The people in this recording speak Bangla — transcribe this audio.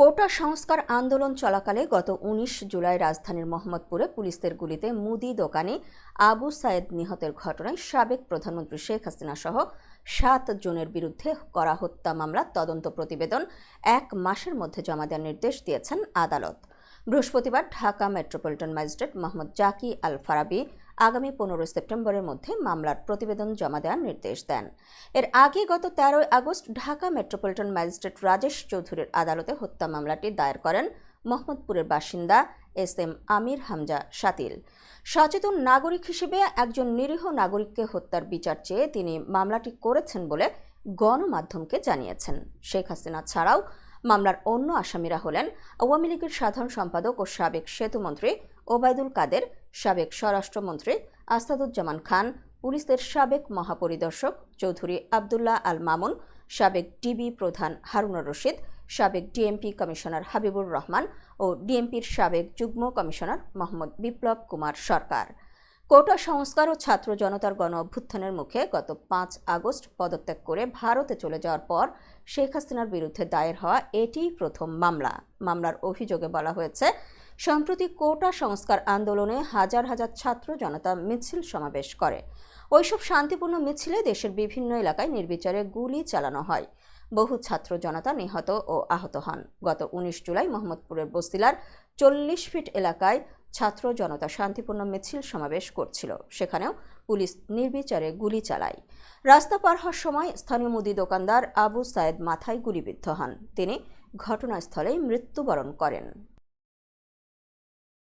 কোটা সংস্কার আন্দোলন চলাকালে গত উনিশ জুলাই রাজধানীর মোহাম্মদপুরে পুলিশদের গুলিতে মুদি দোকানে আবু সায়েদ নিহতের ঘটনায় সাবেক প্রধানমন্ত্রী শেখ হাসিনা সহ সাত জনের বিরুদ্ধে করা হত্যা মামলার তদন্ত প্রতিবেদন এক মাসের মধ্যে জমা দেওয়ার নির্দেশ দিয়েছেন আদালত। বৃহস্পতিবার ঢাকা মেট্রোপলিটন ম্যাজিস্ট্রেট মোহাম্মদ জাকি আল ফারাবি আগামী পনেরোই সেপ্টেম্বরের মধ্যে মামলার প্রতিবেদন জমা দেওয়ার নির্দেশ দেন। এর আগে গত তেরোই August Dhaka metropolitan magistrate Rajesh চৌধুরীর আদালতে হত্যা মামলাটি দায়ের করেন মোহাম্মদপুরের বাসিন্দা এস এম আমির হামজা সাতিল সচেতন নাগরিক হিসেবে একজন নিরীহ নাগরিককে হত্যার বিচার চেয়ে তিনি মামলাটি করেছেন বলে গণমাধ্যমকে জানিয়েছেন। শেখ হাসিনা ছাড়াও মামলার অন্য আসামিরা হলেন আওয়ামী লীগের সাধারণ সম্পাদক ও সাবেক সেতুমন্ত্রী ওবায়দুল কাদের, সাবেক স্বরাষ্ট্রমন্ত্রী আসাদুজ্জামান খান, পুলিশের সাবেক মহাপরিদর্শক চৌধুরী আবদুল্লাহ আল মামুন, সাবেক ডিবি প্রধান হারুনুর রশিদ, সাবেক ডিএমপি কমিশনার হাবিবুর রহমান ও ডিএমপির সাবেক যুগ্ম কমিশনার মোহাম্মদ বিপ্লব কুমার সরকার। কোটা সংস্কার ও ছাত্র জনতার গণ অভ্যুত্থানের মুখে গত পাঁচ আগস্ট পদত্যাগ করে ভারতে চলে যাওয়ার পর শেখ হাসিনার বিরুদ্ধে দায়ের হওয়া এটিই প্রথম মামলা। মামলার অভিযোগে বলা হয়েছে, সম্প্রতি কোটা সংস্কার আন্দোলনে হাজার হাজার ছাত্র জনতা মিছিল সমাবেশ করে। ওইসব শান্তিপূর্ণ মিছিলে দেশের বিভিন্ন এলাকায় নির্বিচারে গুলি চালানো হয়। বহু ছাত্র জনতা নিহত ও আহত হন। গত উনিশ জুলাই মোহাম্মদপুরের বস্তিলার চল্লিশ ফিট এলাকায় ছাত্র জনতা শান্তিপূর্ণ মিছিল সমাবেশ করছিল। সেখানেও পুলিশ নির্বিচারে গুলি চালায়। রাস্তা পার হওয়ার সময় স্থানীয় মুদি দোকানদার আবু সায়েদ মাথায় গুলিবিদ্ধ হন। তিনি ঘটনাস্থলেই মৃত্যুবরণ করেন।